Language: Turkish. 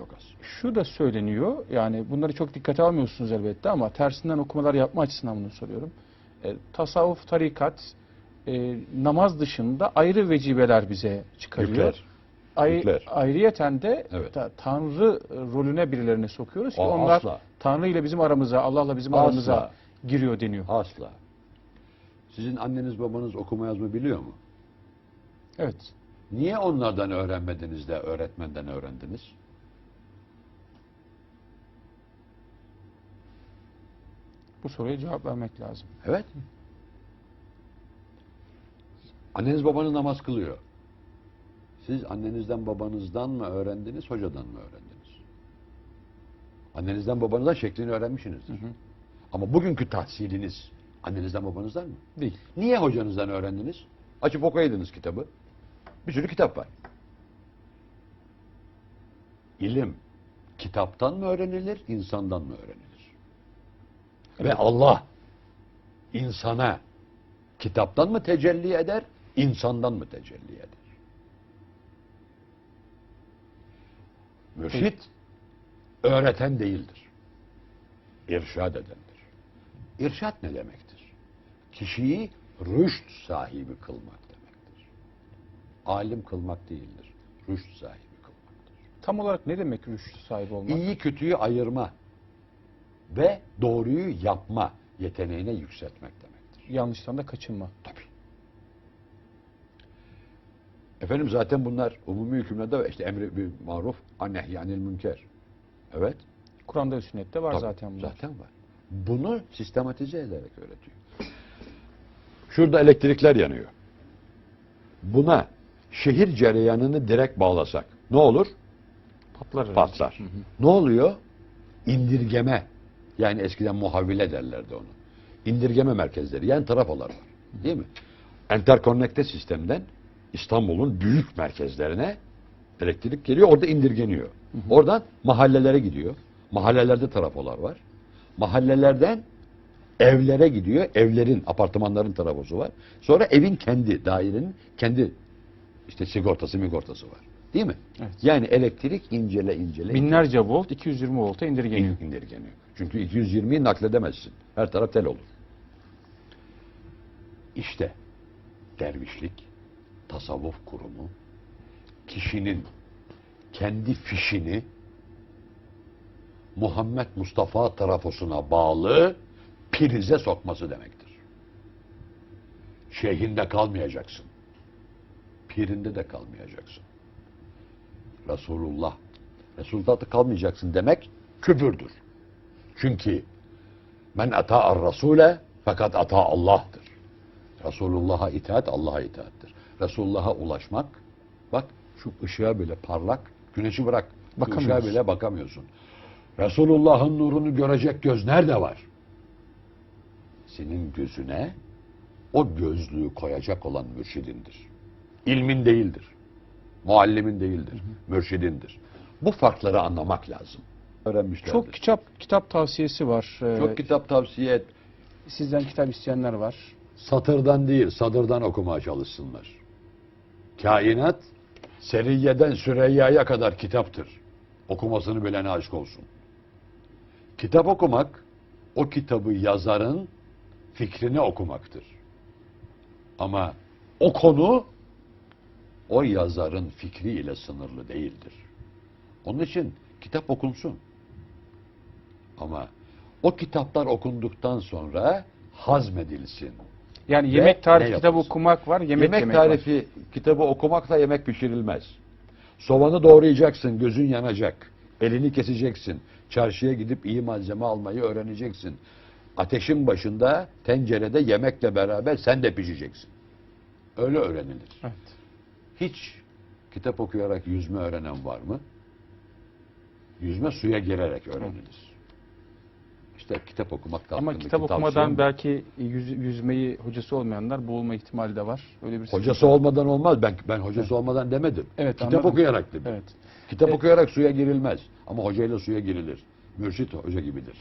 çok az. Şu da söyleniyor. Yani bunları çok dikkate almıyorsunuz elbette ama tersinden okumalar yapma açısından bunu soruyorum. E, tasavvuf, tarikat, e, namaz dışında ayrı vecibeler bize çıkarıyor. Yükler. Ay, Yükler. ayrıyeten de Evet. ta- Tanrı rolüne birilerini sokuyoruz ki Aa, onlar asla. Tanrı ile bizim aramıza, Allah'la bizim Asla. aramıza giriyor deniyor. Asla. Sizin anneniz babanız okuma yazma biliyor mu? Evet. Niye onlardan öğrenmediniz de öğretmenden öğrendiniz? Bu soruya cevap vermek lazım. Evet. Anneniz babanız namaz kılıyor. Siz annenizden babanızdan mı öğrendiniz, hocadan mı öğrendiniz? Annenizden babanızdan şeklini öğrenmişsinizdir. Ama bugünkü tahsiliniz annenizden babanızdan mı? Değil. Niye hocanızdan öğrendiniz? Açıp okuyaydınız kitabı. Bir sürü kitap var. İlim kitaptan mı öğrenilir, insandan mı öğrenilir? Ve Allah insana kitaptan mı tecelli eder, insandan mı tecelli eder? Mürşit öğreten değildir. İrşad edendir. İrşad ne demektir? Kişiyi rüşt sahibi kılmak demektir. Alim kılmak değildir. Rüşt sahibi kılmaktır. Tam olarak ne demek rüşt sahibi olmak? İyi kötüyü ayırma ve doğruyu yapma yeteneğine yükseltmek demektir. Yanlıştan da kaçınma. Tabii. Efendim zaten bunlar umumi hükümlerde işte emri bil maruf, annehyanil münker. Evet. Kur'an'da ve sünnette var Tabii, zaten bunlar. Zaten var. Bunu sistematize ederek öğretiyor. Şurada elektrikler yanıyor. Buna şehir cereyanını direkt bağlasak ne olur? Patlar. Patlar. Ne oluyor? İndirgeme. Yani eskiden muhavile derlerdi onu. İndirgeme merkezleri. Yani trafolar var. Değil mi? Enterkonnekte sistemden İstanbul'un büyük merkezlerine elektrik geliyor. Orada indirgeniyor. Oradan mahallelere gidiyor. Mahallelerde trafolar var. Mahallelerden evlere gidiyor. Evlerin, apartmanların trafosu var. Sonra evin kendi, dairenin kendi işte sigortası, migortası var. Değil mi? Evet. Yani elektrik incele incele Binlerce volt 220 volta indirgeniyor. in- indirgeniyor. Çünkü 220'yi nakledemezsin. Her taraf tel olur. İşte dervişlik, tasavvuf kurumu, kişinin kendi fişini Muhammed Mustafa tarafosuna bağlı prize sokması demektir. Şeyhinde kalmayacaksın. Pirinde de kalmayacaksın. Resulullah. Resulullah'ta kalmayacaksın demek küfürdür. Çünkü men ata'ar rasule fakat ata Allah'tır. Resulullah'a itaat Allah'a itaattir. Resulullah'a ulaşmak bak şu ışığa bile parlak güneşi bırak. Işığa bile bakamıyorsun. Resulullah'ın nurunu görecek göz nerede var? Senin gözüne o gözlüğü koyacak olan mürşidindir. İlmin değildir. Muallimin değildir. Mürşidindir. Bu farkları anlamak lazım. Öğrenmişlerdir. Çok kitap kitap tavsiyesi var. Ee, Çok kitap tavsiye et. Sizden kitap isteyenler var. Satırdan değil, sadırdan okumaya çalışsınlar. Kainat, Seriyye'den Süreyya'ya kadar kitaptır. Okumasını bilene aşk olsun. Kitap okumak, o kitabı yazarın fikrini okumaktır. Ama o konu, o yazarın fikri ile sınırlı değildir. Onun için kitap okunsun. Ama o kitaplar okunduktan sonra hazmedilsin. Yani Ve yemek tarifi kitabı okumak var, yemek, Yemek, yemek var. tarifi kitabı okumakla yemek pişirilmez. Soğanı doğrayacaksın, gözün yanacak. Elini keseceksin. Çarşıya gidip iyi malzeme almayı öğreneceksin. Ateşin başında tencerede yemekle beraber sen de pişeceksin. Öyle öğrenilir. Evet. Hiç kitap okuyarak yüzme öğrenen var mı? Yüzme suya girerek öğrenilir. İşte kitap okumak da Ama kitap okumadan belki yüz- yüzmeyi hocası olmayanlar boğulma ihtimali de var. Öyle bir Hocası olmadan olmaz. Ben ben hocası olmadan demedim. Evet, Kitap anladım. okuyarak dedim. Evet. Kitap E- okuyarak suya girilmez. Ama hocayla suya girilir. Mürşit hoca gibidir.